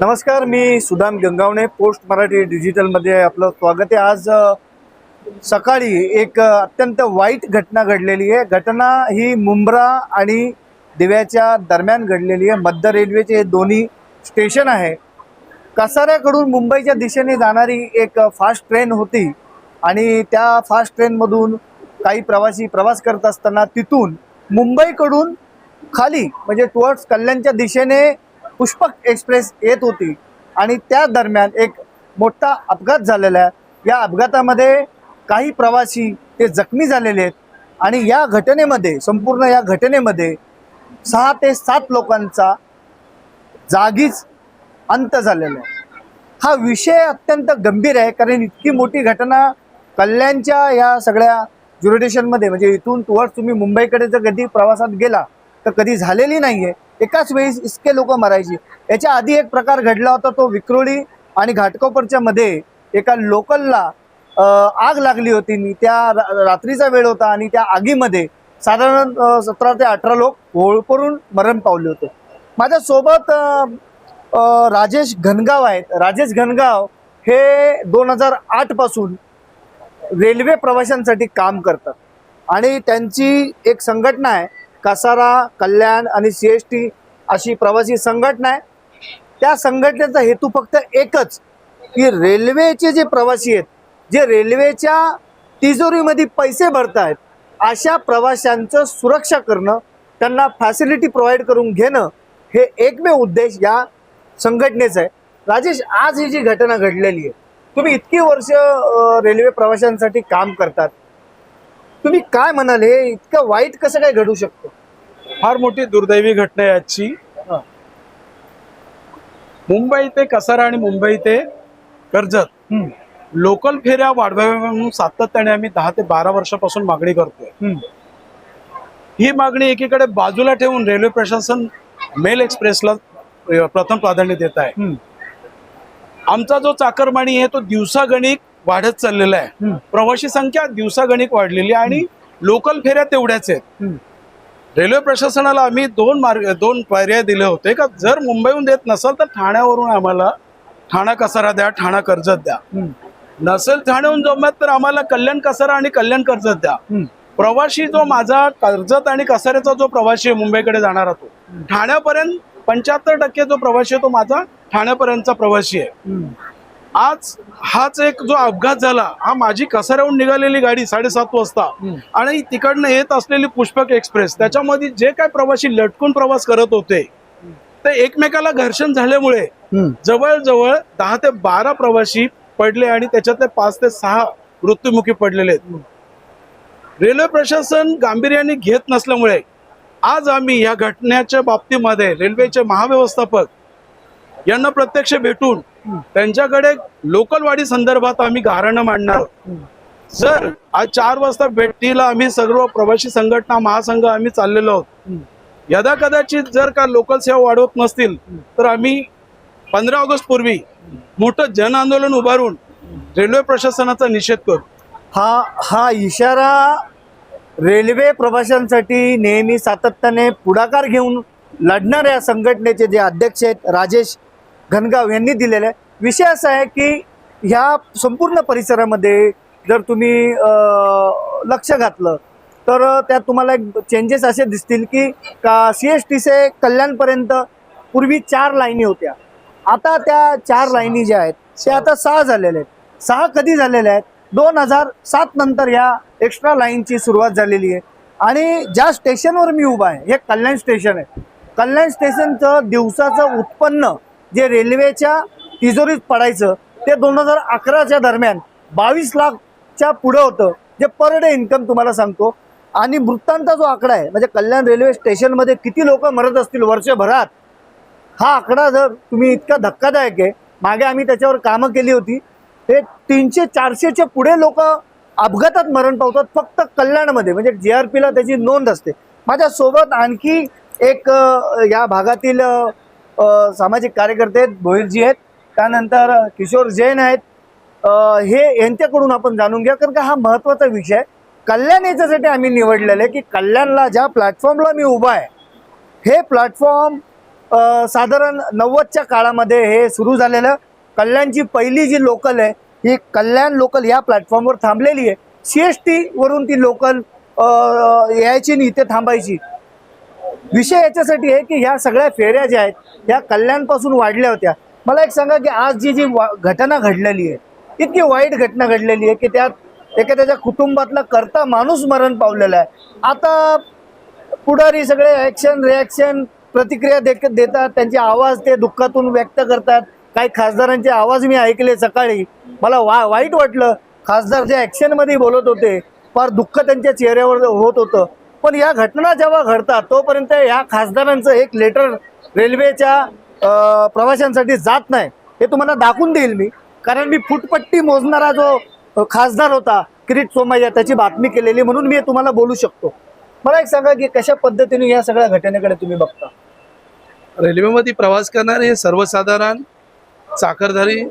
नमस्कार मी सुदाम गंगावणे पोस्ट मराठी डिजिटलमध्ये आपलं स्वागत आहे. आज सकाळी एक अत्यंत वाईट घटना घडलेली आहे. घटना ही मुंब्रा आणि दिव्याच्या दरम्यान घडलेली आहे. मध्य रेल्वेचे हे दोन्ही स्टेशन आहे. कसाऱ्याकडून मुंबईच्या दिशेने जाणारी एक फास्ट ट्रेन होती आणि त्या फास्ट ट्रेनमधून काही प्रवासी प्रवास करत असताना तिथून मुंबईकडून खाली म्हणजे टुवर्ड्स कल्याणच्या दिशेने पुष्पक एक्सप्रेस येत होती. आणि त्या दरम्यान एक मोठा अपघात झालेला आहे. या अपघातामध्ये काही प्रवासी ते जखमी झालेले आहेत. आणि या घटनेमध्ये संपूर्ण या घटनेमध्ये सहा ते सात लोकांचा जागीच अंत झालेला आहे. हा विषय अत्यंत गंभीर आहे कारण इतकी मोठी घटना कल्याणच्या या सगळ्या ज्युरिडिशनमध्ये म्हणजे इथून तुवर तुम्ही मुंबईकडे जर कधी प्रवासात गेला तर कधी झालेली नाही आहे एकाच वेळी इतके लोक मरायची. याच्या आधी एक प्रकार घडला होता तो विक्रोळी आणि घाटकोपरच्या मध्ये एका लोकलला आग लागली होती. आणि त्या रा- रात्रीचा वेळ होता आणि त्या आगीमध्ये साधारण सतरा ते अठरा लोक होळपरून मरण पावले होते. माझ्यासोबत राजेश घनगाव आहेत. राजेश घनगाव हे दोन हजार आठपासून रेल्वे प्रवाशांसाठी काम करतात. आणि त्यांची एक संघटना आहे कसारा कल्याण आणि सी एस टी अशी प्रवासी संघटना आहे. त्या संघटनेचा हेतू फक्त एकच की रेल्वेचे जे प्रवासी आहेत जे रेल्वेच्या तिजोरीमध्ये पैसे भरत आहेत अशा प्रवाशांचं सुरक्षा करणं त्यांना फॅसिलिटी प्रोव्हाइड करून घेणं हे एकमेव उद्देश या संघटनेचा आहे. राजेश आज ही जी घटना घडलेली आहे तुम्ही इतकी वर्ष रेल्वे प्रवाशांसाठी काम करतात. तुम्ही काय म्हणाल? हे इतकं वाईट कसं काय घडू शकतं? फार मोठी दुर्दैवी घटना आहे आजची. मुंबई ते कसारा आणि मुंबई ते कर्जत. लोकल फेऱ्या वाढवाव्या म्हणून सातत्याने आम्ही दहा ते बारा वर्षापासून मागणी करतोय. ही मागणी एकीकडे बाजूला ठेवून रेल्वे प्रशासन मेल एक्सप्रेसला प्रथम प्राधान्य देत आहे. आमचा जो चाकरमानी आहे तो दिवसागणिक वाढत चाललेला आहे. प्रवासी संख्या दिवसागणिक वाढलेली आहे आणि लोकल फेऱ्या तेवढ्याच आहेत. रेल्वे प्रशासनाला आम्ही दोन मार्ग दोन पर्याय दिले होते का जर मुंबईहून देत नसाल तर ठाण्यावरून आम्हाला ठाणा कसारा द्या ठाणा कर्जत द्या. नसेल ठाण्याहून जमत तर आम्हाला कल्याण कसारा आणि कल्याण कर्जत द्या. प्रवासी जो माझा कर्जत आणि कसाऱ्याचा जो प्रवासी आहे मुंबईकडे जाणारा तो ठाण्यापर्यंत पंच्याहत्तर टक्के जो प्रवासी आहे तो माझा ठाण्यापर्यंतचा प्रवासी आहे. आज हाच एक जो अपघात झाला हा माझी कसाऱ्याहून निघालेली गाडी साडेसात वाजता आणि तिकडनं येत असलेली पुष्पक एक्सप्रेस त्याच्यामध्ये जे काय प्रवासी लटकून प्रवास करत होते ते एकमेकाला घर्षण झाल्यामुळे जवळजवळ दहा ते बारा प्रवासी पडले आणि त्याच्यातले पाच ते सहा मृत्युमुखी पडलेले आहेत. रेल्वे प्रशासन गांभीर्याने घेत नसल्यामुळे आज आम्ही या घटनेच्या बाबतीमध्ये रेल्वेचे महाव्यवस्थापक यांना प्रत्यक्ष भेटून त्यांच्याकडे लोकलवाडी संदर्भात आम्ही गारणं मांडणार आहोत. जर आज चार वाजता भेटीला आम्ही सर्व प्रवासी संघटना महासंघ आम्ही चाललेलो आहोत यदा कदाचित जर का लोकल सेवा वाढवत नसतील तर आम्ही पंधरा ऑगस्ट पूर्वी मोठं जन आंदोलन उभारून रेल्वे प्रशासनाचा निषेध करू हा हा इशारा रेल्वे प्रवाशांसाठी नेहमी सातत्याने पुढाकार घेऊन लढणाऱ्या संघटनेचे जे अध्यक्ष आहेत राजेश घनगाव यांनी दिलेला आहे. विषय असा आहे की ह्या संपूर्ण परिसरामध्ये जर तुम्ही लक्ष घातलं तर त्यात तुम्हाला एक चेंजेस असे दिसतील की का सी एस टी से कल्याणपर्यंत पूर्वी चार लाईनी होत्या. आता त्या चार लाईनी ज्या आहेत त्या आता सहा झालेल्या आहेत. सहा कधी झालेल्या आहेत? दोन हजार सात नंतर ह्या एक्स्ट्रा लाईनची सुरुवात झालेली आहे. आणि ज्या स्टेशनवर मी उभा आहे हे कल्याण स्टेशन आहे. कल्याण स्टेशनचं दिवसाचं उत्पन्न जे रेल्वेच्या तिजोरीत पडायचं ते दोन हजार अकराच्या दरम्यान बावीस लाखच्या पुढं होतं जे पर डे इन्कम तुम्हाला सांगतो. आणि मृतांचा जो आकडा आहे म्हणजे कल्याण रेल्वे स्टेशनमध्ये किती लोक मरत असतील वर्षभरात हा आकडा जर तुम्ही इतका धक्कादायक आहे मागे आम्ही त्याच्यावर कामं केली होती हे तीनशे चारशेच्या पुढे लोक अपघातात मरण पावतात फक्त कल्याणमध्ये म्हणजे जे आर पीला त्याची नोंद असते. माझ्यासोबत आणखी एक या भागातील सामाजिक कार्यकर्ते आहेत भोईरजी आहेत त्यानंतर किशोर जैन आहेत. हे यांच्याकडून आपण जाणून घ्या कारण का हा महत्त्वाचा विषय कल्याण याच्यासाठी आम्ही निवडलेलं आहे की कल्याणला ज्या प्लॅटफॉर्मला मी उभा आहे हे प्लॅटफॉर्म साधारण नव्वदच्या काळामध्ये हे सुरू झालेलं कल्याणची पहिली जी लोकल आहे ही कल्याण लोकल या प्लॅटफॉर्मवर थांबलेली आहे. सी एस टीवरून ती लोकल यायची आणि इथे थांबायची. विषय याच्यासाठी आहे की ह्या सगळ्या फेऱ्या ज्या आहेत ह्या कल्याणपासून वाढल्या होत्या. मला एक सांगा की आज जी जी वा- घटना घडलेली आहे इतकी वाईट घटना घडलेली आहे की त्यात एखाद्याच्या कुटुंबातला करता माणूस मरण पावलेला आहे. आता पुढारी सगळे ॲक्शन रिॲक्शन प्रतिक्रिया दे देतात त्यांचे आवाज ते दुःखातून व्यक्त करतात. काही खासदारांचे आवाज मी ऐकले सकाळी. मला वा वाईट वाटलं. खासदार जे ॲक्शनमध्ये बोलत होते फार दुःख त्यांच्या चेहऱ्यावर होत होतं. पण या घटना जेव्हा घडतात तोपर्यंत या खासदारांचं एक लेटर रेल्वेच्या प्रवाशांसाठी जात नाही. हे तुम्हाला दाखवून देईल मी. कारण मी फुटपट्टी मोजणारा जो खासदार होता किरीट सोमय्या त्याची बातमी केलेली म्हणून मी तुम्हाला बोलू शकतो. मला एक सांगा की कशा पद्धतीने या सगळ्या घटनेकडे तुम्ही बघता? रेल्वेमध्ये प्रवास करणारे हे सर्वसाधारण चाकरधारी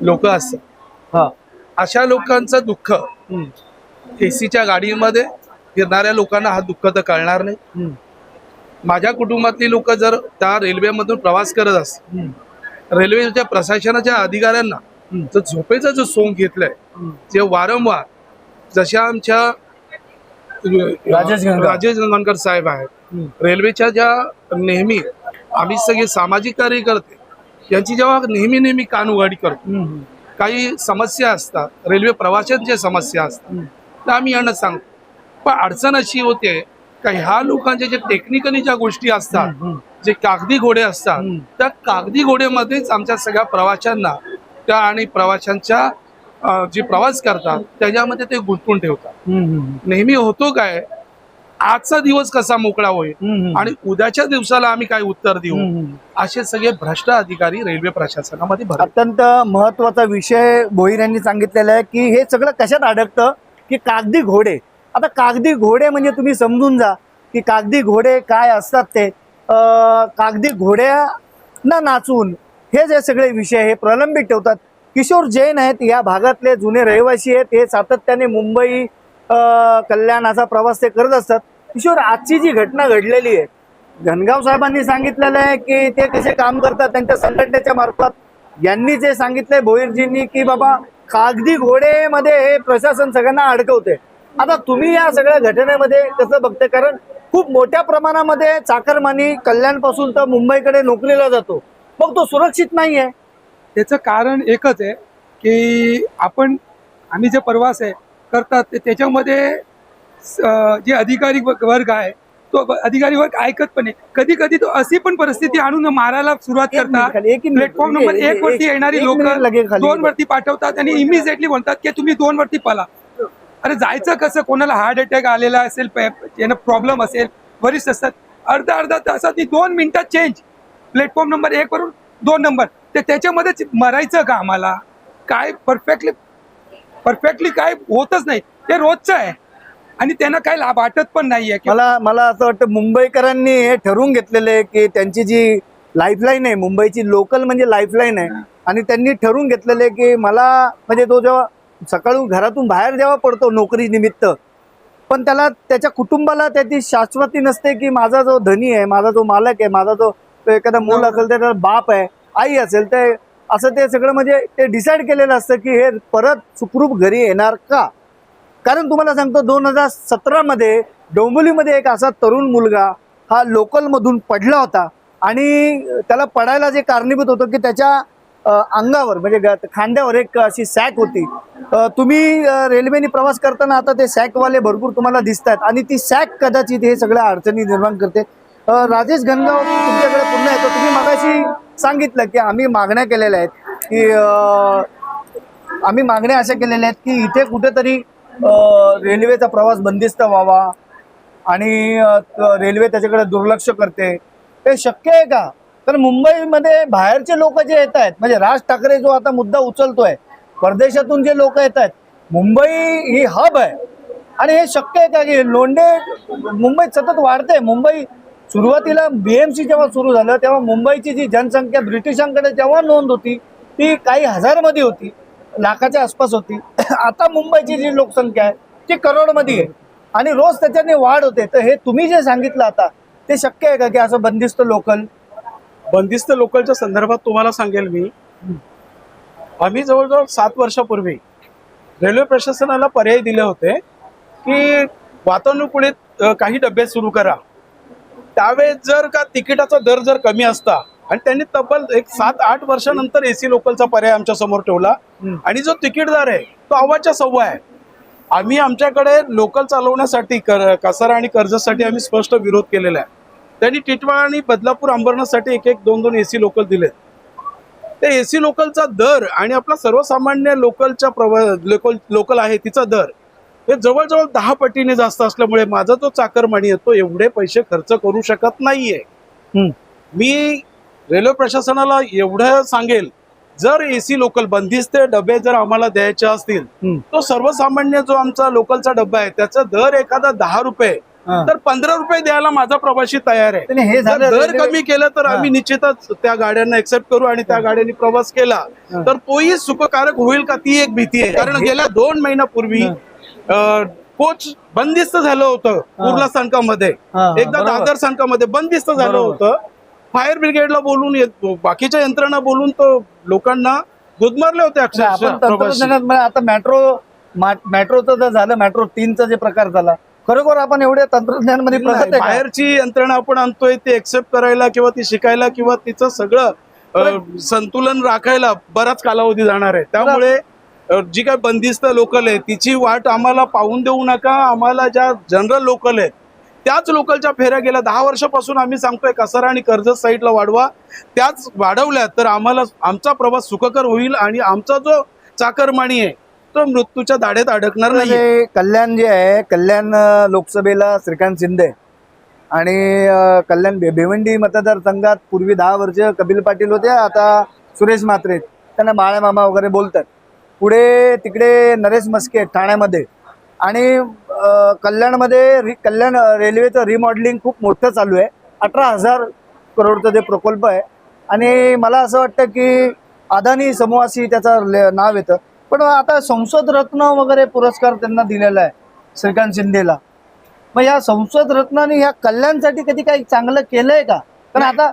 लोक असतात. हा. अशा लोकांचं दुःख एसीच्या गाडीमध्ये फिरणाऱ्या लोकांना हा दुःख तर कळणार नाही माझ्या कुटुंबातली लोक जर त्या रेल्वेमधून प्रवास करत हम्म, रेल्वेच्या प्रशासनाच्या अधिकाऱ्यांना. जर झोपेचं जो सोंग घेतलंय. जे वारंवार जशा आमच्या राजेश. राजेश गंगाणकर साहेब आहेत. रेल्वेच्या ज्या नेहमी आम्ही सगळे सामाजिक कार्यकर्ते यांची जेव्हा नेहमी नेहमी कान उघाडी करतो काही समस्या असतात रेल्वे प्रवाशांच्या समस्या असतात. तर आम्ही यांना सांगतो पण अडचण अशी होते का ह्या लोकांच्या जे टेक्निकली ज्या गोष्टी असतात जे कागदी घोडे असतात. त्या कागदी घोड्यामध्येच आमच्या सगळ्या प्रवाशांना त्या आणि प्रवाशांच्या जे प्रवास करतात त्याच्यामध्ये ते गुंतवून ठेवतात. नेहमी होतो काय आजचा दिवस कसा मोकळा होईल. आणि उद्याच्या दिवसाला आम्ही काय उत्तर देऊ. असे सगळे भ्रष्ट अधिकारी रेल्वे प्रशासनामध्ये अत्यंत महत्त्वाचा विषय भोईर यांनी सांगितलेला आहे की हे सगळं कशात अडकतं? की कागदी घोडे. आता कागदी घोडे म्हणजे तुम्ही समजून जा की कागदी घोडे काय असतात ते. कागदी घोड्यांना नाचून हे जे सगळे विषय हे प्रलंबित ठेवतात. किशोर जैन आहेत या भागातले जुने रहिवासी आहेत हे सातत्याने मुंबई कल्याणाचा प्रवास ते करत असतात. किशोर आजची जी घटना घडलेली आहे घनगाव साहेबांनी सांगितलेलं आहे की ते कसे काम करतात त्यांच्या संघटनेच्या मार्फत. यांनी जे सांगितलंय भोईरजींनी की बाबा कागदी घोडेमध्ये हे प्रशासन सगळ्यांना अडकवते आता तुम्ही या सगळ्या घटनेमध्ये कसं बघते कारण खूप मोठ्या प्रमाणामध्ये चाकरमानी कल्याणपासून तर मुंबईकडे नोकरीला जातो. मग तो सुरक्षित नाही आहे त्याचं कारण एकच आहे की आपण आम्ही जे प्रवास आहे करतात ते त्याच्यामध्ये जे अधिकारी वर्ग आहे तो अधिकारी वर्ग ऐकत पण आहे कधी कधी तो अशी पण परिस्थिती आणून मारायला सुरुवात करतात. प्लॅटफॉर्म नंबर एक- वरती येणारी लोक. दोन वरती पाठवतात आणि इमिजिएटली म्हणतात की तुम्ही दोन वरती पला अरे जायचं कसं? कोणाला हार्ट अटॅक आलेला असेल यांना प्रॉब्लेम असेल वरिष्ठ असतात. अर्धा अर्धा तासात ती दोन मिनिटात चेंज प्लॅटफॉर्म नंबर एक वरून दोन नंबर ते त्याच्यामध्येच मरायचं का आम्हाला? काय परफेक्टली परफेक्टली काय होतच नाही. ते रोजचं आहे. आणि त्यांना काय लाभ वाटत पण नाहीये. मला मला असं वाटतं मुंबईकरांनी हे ठरवून घेतलेलं आहे की त्यांची जी लाईफलाईन आहे मुंबईची लोकल म्हणजे लाईफलाईन आहे. आणि त्यांनी ठरवून घेतलेलं आहे की मला म्हणजे तो जेव्हा सकाळून घरातून बाहेर जेव्हा पडतो नोकरी निमित्त पण त्याला त्याच्या कुटुंबाला त्याची शाश्वती नसते की माझा जो धनी आहे माझा जो मालक आहे माझा जो तो एखादा मूल असेल तर बाप आहे आई असेल ते असं ते सगळं म्हणजे ते डिसाईड केलेलं असतं की हे परत सुखरूप घरी येणार का? कारण तुम्हाला सांगतो दोन हजार सतरामध्ये डोंबिवलीमध्ये एक असा तरुण मुलगा हा लोकलमधून पडला होता आणि त्याला पडायला जे कारणीभूत होतं की त्याच्या अंगावर म्हणजे खांद्यावर एक अशी सॅक होती. तुम्ही रेल्वेने प्रवास करताना आता ते सॅकवाले भरपूर तुम्हाला दिसत आहेत आणि ती सॅक कदाचित हे सगळ्या अडचणी निर्माण करते. राजेश घनगाव तुमच्याकडे पुन्हा येतो. तुम्ही मगाशी सांगितलं की आम्ही मागण्या केलेल्या आहेत की आम्ही मागण्या अशा केलेल्या आहेत की इथे कुठेतरी रेल्वेचा प्रवास बंदिस्त व्हावा आणि रेल्वे त्याच्याकडे दुर्लक्ष करते. हे शक्य आहे का? तर मुंबईमध्ये बाहेरचे लोक जे येत आहेत म्हणजे राज ठाकरे जो आता मुद्दा उचलतोय परदेशातून जे लोक येत आहेत मुंबई ही हब आहे. आणि हे शक्य आहे का की लोंढे मुंबईत सतत वाढते. मुंबई सुरुवातीला बीएमसी जेव्हा सुरू झालं तेव्हा मुंबईची जी जनसंख्या ब्रिटिशांकडे जेव्हा नोंद होती ती काही हजारमध्ये होती लाखाच्या आसपास होती. आता मुंबईची जी लोकसंख्या आहे ती करोडमध्ये आहे. आणि रोज त्याच्याने वाढ होते. तर हे तुम्ही जे सांगितलं आता ते शक्य आहे का की असं बंदिस्त लोकल बंदिस्त लोकलच्या संदर्भात तुम्हाला सांगेल मी. आम्ही जवळजवळ सात वर्षापूर्वी रेल्वे प्रशासनाला पर्याय दिले होते की वातानुकूलित काही डबे सुरू करा. त्यावेळेस जर का तिकिटाचा दर जर कमी असता आणि त्यांनी तब्बल एक सात आठ वर्षानंतर एसी लोकलचा पर्याय आमच्यासमोर ठेवला. आणि जो तिकीटदार आहे तो अव्वाच्या सव्वा आहे. आम्ही आमच्याकडे लोकल चालवण्यासाठी कसारा आणि कर्जसाठी आम्ही स्पष्ट विरोध केलेला आहे. त्यांनी टिटवाळा आणि बदलापूर अंबरनाथसाठी एक एक दोन दोन एसी लोकल दिलेत ते एसी लोकलचा दर आणि आपला सर्वसामान्य लोकलच्या प्रवा लोकल लोकल आहे तिचा दर हे जवळजवळ दहा पटीने जास्त असल्यामुळे माझा जो चाकरमानी आहे तो एवढे पैसे खर्च करू शकत नाहीये. मी रेल्वे प्रशासनाला एवढं सांगेल जर एसी लोकल बंदिस्त डबे जर आम्हाला द्यायचे असतील. तो सर्वसामान्य जो आमचा लोकलचा डब्बा आहे त्याचा दर एखादा दहा रुपये. तर पंधरा रुपये द्यायला माझा प्रवासी तयार आहे. हे दर कमी केलं तर आम्ही निश्चितच त्या गाड्यांना एक्सेप्ट करू आणि त्या गाड्यांनी प्रवास केला. तर तोही सुखकारक होईल का? ती एक भीती आहे. कारण गेल्या दोन महिन्यापूर्वी कोच बंदिस्त झालं होतं कुर्ला स्थानकामध्ये हा, एकदा. दादर स्थानकामध्ये बंदिस्त झालं. होतं. फायर ब्रिगेडला बोलून बाकीच्या यंत्रणा बोलून तो लोकांना गुदमरले होते अक्षरशः म्हणजे आता मेट्रो मेट्रोचं जर झालं मेट्रो तीनचा जे प्रकार झाला खरोखर आपण एवढ्या आहे का? बाहेरची यंत्रणा आपण आणतोय ती एक्सेप्ट करायला किंवा ती शिकायला किंवा तिचं सगळं संतुलन राखायला बराच कालावधी जाणार आहे. त्यामुळे जी काय बंदिस्त लोकल आहे तिची वाट आम्हाला पाहून देऊ नका. आम्हाला ज्या जनरल लोकल आहेत त्याच लोकलच्या फेऱ्या गेल्या. दहा वर्षापासून आम्ही सांगतोय कसारा आणि कर्जत साईडला वाढवा. त्याच वाढवल्या तर आम्हाला आमचा प्रवास सुखकर होईल आणि आमचा जो चाकरमानी आहे तो मृत्यूच्या दाढेत अडकणार नाही कल्याण जे आहे कल्याण लोकसभेला श्रीकांत शिंदे आणि कल्याण भिवंडी मतदारसंघात पूर्वी दहा वर्ष कपिल पाटील होते आता सुरेश म्हात्रे त्यांना बाळा मामा वगैरे बोलतात. पुढे तिकडे नरेश मस्के ठाण्यामध्ये. आणि कल्याणमध्ये रि कल्याण रेल्वेचं रिमॉडेलिंग खूप मोठं चालू आहे. अठरा हजार करोडचं ते प्रकल्प आहे. आणि मला असं वाटतं की अदानी समूहाशी त्याचं नाव येतं. पण आता संसद रत्न वगैरे पुरस्कार त्यांना दिलेला आहे श्रीकांत शिंदेला. मग या संसद रत्नाने ह्या कल्याणसाठी कधी काही चांगलं केलंय का? कारण आता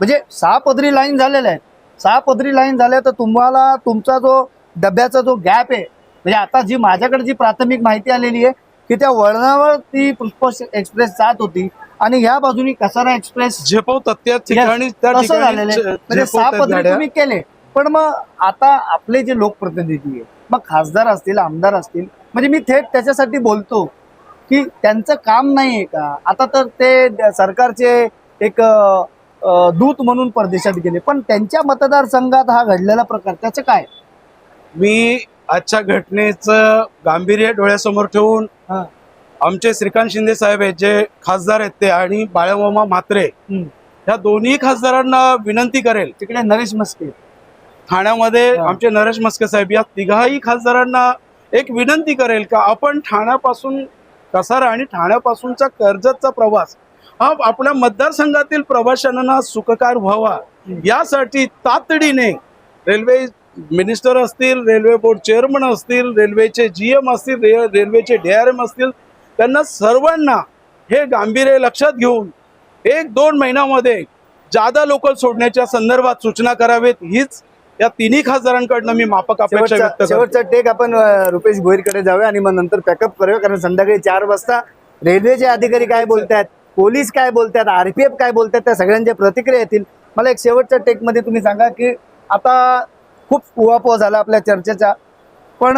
म्हणजे सहा पदरी लाईन झालेल्या आहेत सहा पदरी लाईन झाल्या तर तुम्हाला तुमचा जो डब्याचा जो गॅप आहे म्हणजे आता जी माझ्याकडे जी प्राथमिक माहिती आलेली आहे की त्या वळणावर ती पुष्प एक्सप्रेस जात होती आणि ह्या बाजूनी कसारा एक्सप्रेस झेपवतात त्या ठिकाणी. म्हणजे सहा पदरी. तुम्ही केले. पण मग आता आपले जे लोकप्रतिनिधी आहे मग खासदार असतील आमदार असतील म्हणजे मी थेट त्याच्यासाठी बोलतो की त्यांचं काम नाही आहे का आता तर ते सरकारचे एक दूत म्हणून परदेशात गेले पण त्यांच्या मतदारसंघात हा घडलेला प्रकार त्याचं काय मी आजच्या घटनेचं गांभीर्य डोळ्यासमोर ठेवून. आमचे श्रीकांत शिंदे साहेब आहेत जे खासदार आहेत ते आणि बाळामामा म्हात्रे. ह्या दोन्ही खासदारांना विनंती करेल तिकडे नरेश मस्के ठाण्यामध्ये. आमचे नरेश मस्के साहेब या तिघाही खासदारांना एक विनंती करेल का आपण ठाण्यापासून कसारा आणि ठाण्यापासूनचा कर्जतचा प्रवास हा आपल्या मतदारसंघातील प्रवाशांना सुखकार व्हावा यासाठी तातडीने रेल्वे मिनिस्टर असतील रेल्वे बोर्ड चेअरमन असतील रेल्वेचे जी एम असतील रे- रेल्वेचे डी आर एम असतील त्यांना सर्वांना हे गांभीर्य लक्षात घेऊन एक दोन महिन्यामध्ये जादा लोकल सोडण्याच्या संदर्भात सूचना करावेत हीच या तिन्ही खासदारांकडनं मी माफक अपेक्षा व्यक्त शेवटचा टेक आपण रुपेश भोईरकडे जाऊया आणि मग नंतर पॅकअप करूया कारण संध्याकाळी चार वाजता रेल्वेचे अधिकारी काय बोलतात पोलीस काय बोलतात आरपीएफ काय बोलतात त्या सगळ्यांच्या प्रतिक्रिया येतील. मला एक शेवटच्या टेकमध्ये तुम्ही सांगा की आता खूप उहापोह झाला आपल्या चर्चेचा पण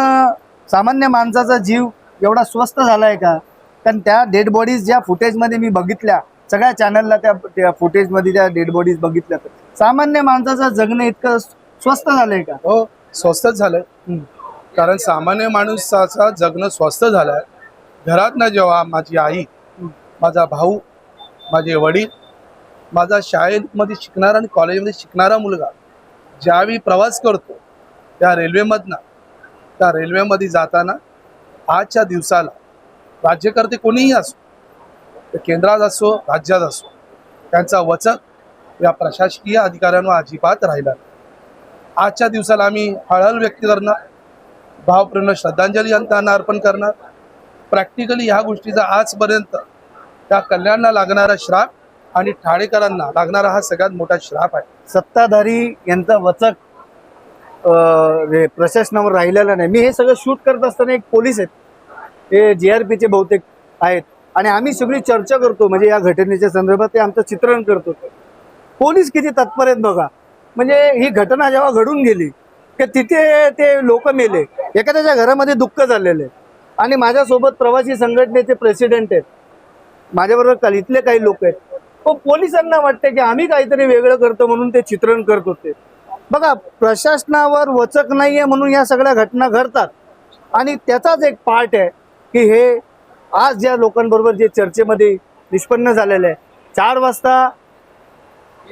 सामान्य माणसाचा जीव एवढा स्वस्त झाला आहे का? कारण त्या डेड बॉडीज ज्या फुटेजमध्ये मी बघितल्या सगळ्या चॅनलला त्या त्या फुटेजमध्ये त्या डेड बॉडीज बघितल्या तर सामान्य माणसाचं जगणं इतकं स्वस्त झालंय का हो स्वस्तच झालंय. कारण सामान्य माणसाचा जगणं स्वस्त झालंय घरात ना जेव्हा माझी आई माझा भाऊ माझे वडील माझा शाळेमध्ये शिकणारा आणि कॉलेजमध्ये शिकणारा मुलगा ज्यावेळी प्रवास करतो त्या रेल्वेमधनं त्या रेल्वेमध्ये जाताना आजच्या दिवसाला राज्यकर्ते कोणीही असो ते केंद्रात असो राज्यात असो त्यांचा वचक या प्रशासकीय अधिकाऱ्यांवर अजिबात राहिला नाही. आजच्या दिवसाला आम्ही हळहळ व्यक्त करणार. भावपूर्ण श्रद्धांजली त्यांना अर्पण करणार. प्रॅक्टिकली ह्या गोष्टीचा आजपर्यंत त्या कल्याणला लागणारा श्राप आणि ठाणेकरांना लागणारा हा सगळ्यात मोठा श्राप आहे. सत्ताधारी यांचा वचक हे प्रशासनावर राहिलेला नाही. मी हे सगळं शूट करत असताना एक पोलीस आहेत. हे जे आर पीचे बहुतेक आहेत. आणि आम्ही सगळी चर्चा करतो. म्हणजे या घटनेच्या संदर्भात ते आमचं चित्रण करतो पोलीस किती तत्पर आहेत बघा. म्हणजे ही घटना जेव्हा घडून गेली की तिथे ते लोक मेले एखाद्याच्या घरामध्ये दुःख झालेले आणि माझ्यासोबत प्रवासी संघटनेचे प्रेसिडेंट आहेत. माझ्याबरोबर काल इथले काही लोक आहेत. पण पोलिसांना वाटते की आम्ही काहीतरी वेगळं करतो म्हणून ते चित्रण करत होते. बघा प्रशासनावर वचक नाहीये म्हणून या सगळ्या घटना घडतात. आणि त्याचाच एक पार्ट आहे की हे आज ज्या लोकांबरोबर जे चर्चेमध्ये निष्पन्न झालेलं आहे. चार वाजता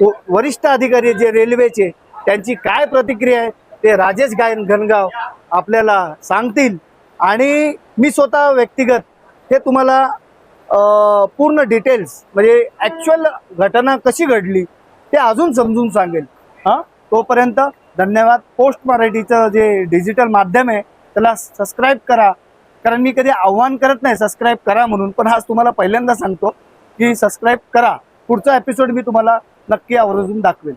वरिष्ठ अधिकारी जे रेल्वेचे त्यांची काय प्रतिक्रिया आहे ते राजेश गायन घनगाव आपल्याला सांगतील. आणि मी स्वतः व्यक्तिगत हे तुम्हाला पूर्ण डिटेल्स म्हणजे ॲक्च्युअल घटना कशी घडली ते अजून समजून सांगेल. हां? तोपर्यंत धन्यवाद. पोस्ट मराठीचं जे डिजिटल माध्यम आहे त्याला सबस्क्राईब करा. कारण मी कधी आव्हान करत नाही सबस्क्राईब करा म्हणून. पण आज तुम्हाला पहिल्यांदा सांगतो की सबस्क्राईब करा. पुढचा एपिसोड मी तुम्हाला नक्की आवर्जून दाखवेल.